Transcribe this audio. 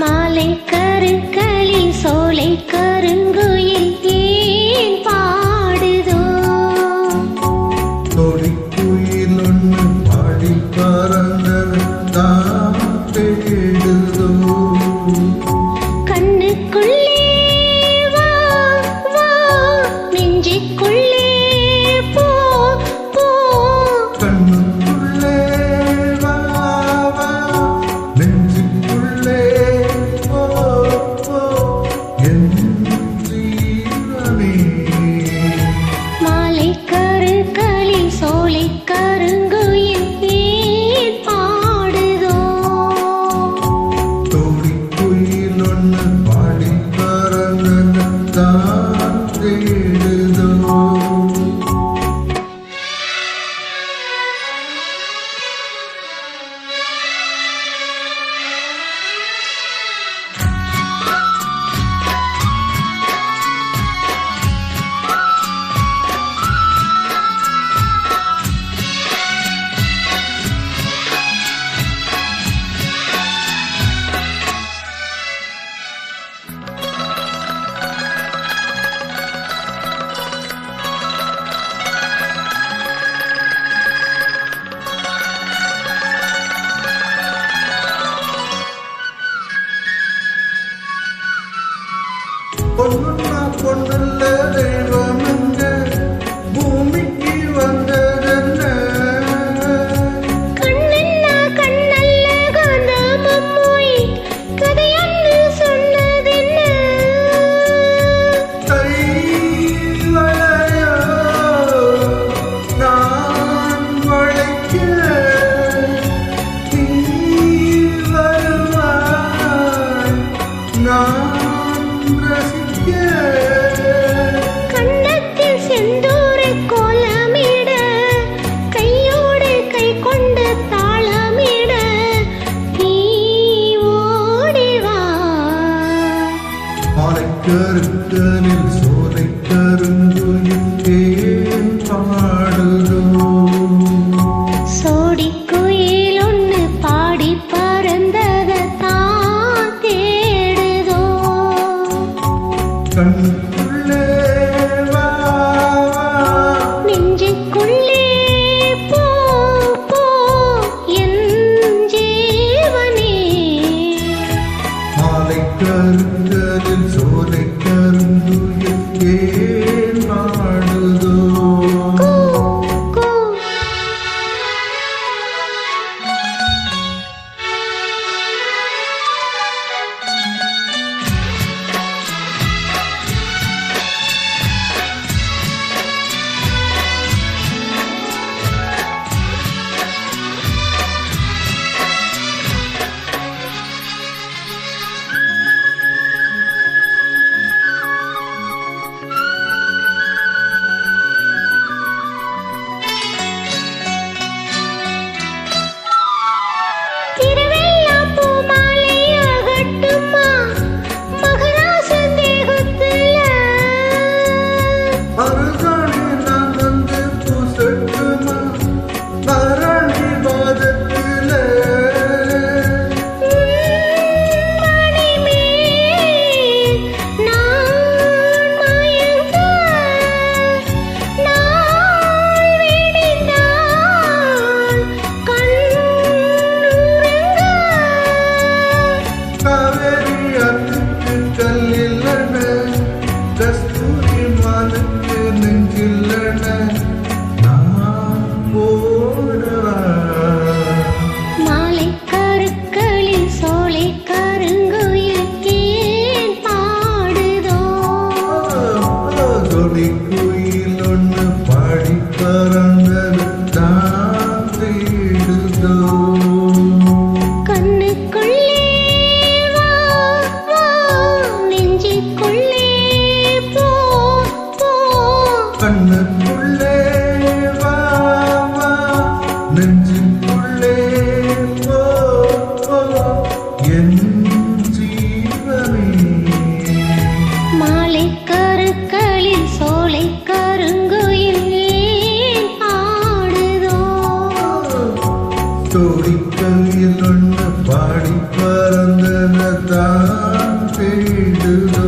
மாலை கருக்களி சோலை கருங்குயில் ஏ பொண்ணுன்னா பொண்ணுல்ல தெய்வம். good, good, it was Then பறந்தன பாடி பறந்தன தான் தேடுதோ.